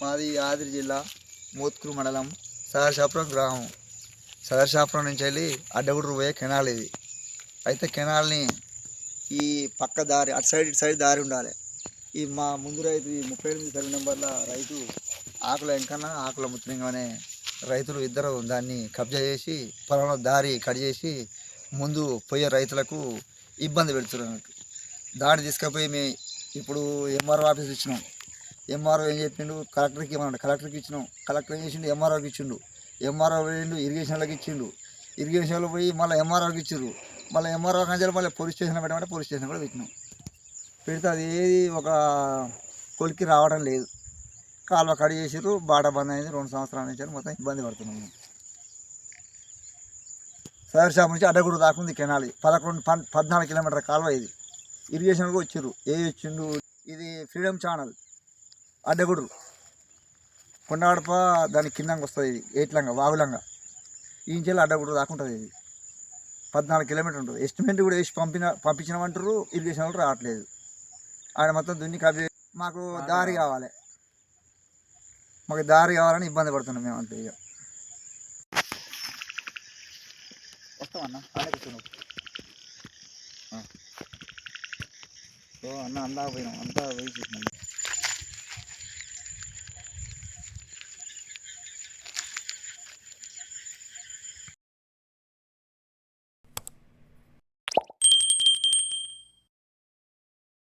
మాది యాదగిరి జిల్లా మోత్కూరు మండలం సదర్శాపురం గ్రామం. సదర్శాపురం నుంచి వెళ్ళి అడ్డగుడు పోయే కెనాల్ ఇది. అయితే కెనాల్ని ఈ పక్క దారి అటు సైడ్ ఇటు సైడ్ దారి ఉండాలి. ఈ మా ముందు రైతు ఈ ముప్పై ఎనిమిది సరి నెంబర్ల రైతు ఆకుల వెంకన్న ఆకుల ముత్యంగానే రైతులు ఇద్దరు దాన్ని కబ్జా చేసి పొలంలో దారి కట్ చేసి ముందు పోయే రైతులకు ఇబ్బంది పెడుతున్నారు. దాడి తీసుకుపోయి మేము ఇప్పుడు ఎంఆర్ఓ ఆఫీస్ ఇచ్చినాం. ఎంఆర్ఓ ఏం చెప్పిండు? కలెక్టర్కి ఇవ్వమండి కలెక్టర్కి ఇచ్చినాం. కలెక్టర్ ఏం చేసిండు? ఎంఆర్ఓకి ఇచ్చిండు. ఎంఆర్ఓ పోయిండు ఇరిగేషన్లోకి ఇచ్చిండు. ఇరిగేషన్లో పోయి మళ్ళీ ఎంఆర్ఓకి ఇచ్చారు మళ్ళీ ఎంఆర్ఓ కంచెలు మళ్ళీ పోలీస్ స్టేషన్ పెట్టమంటే పోలీస్ స్టేషన్ కూడా పెట్టినాం. పెడితే అది ఏది ఒక కొలికి రావడం లేదు. కాలువ కడి చేసారు బాట బంద్ అయింది. రెండు సంవత్సరాల నుంచి మొత్తం ఇబ్బంది పడుతున్నాం సదర్ షాప్ నుంచి అడ్డగూడు దాకుంది కెనాలి. పదకొండు పద్నాలుగు కిలోమీటర్ల కాలువ ఇది. ఇరిగేషన్ కూడా వచ్చిర్రు. ఏ వచ్చిండు? ఇది ఫ్రీడమ్ ఛానల్ అడ్డగుడు కొండగడప దాని కిందంగా వస్తుంది ఇది ఏట్లంగా వాగులంగా. ఈ ఇంచెల్లి అడ్డగుడు దాకా ఉంటుంది ఇది. పద్నాలుగు కిలోమీటర్ ఉంటుంది. ఎస్టిమేట్ కూడా వేసి పంపిన పంపించినామంటారు ఇరిగేషన్ వాళ్ళు రావట్లేదు. ఆడ మొత్తం దున్ని కవి మాకు దారి కావాలి. మాకు దారి కావాలని ఇబ్బంది పడుతున్నాం మేము అంతే ఇక వస్తామన్నా అన్న ఓ అన్న అందా పోయినాం. అంతా పోయి చూసినాం.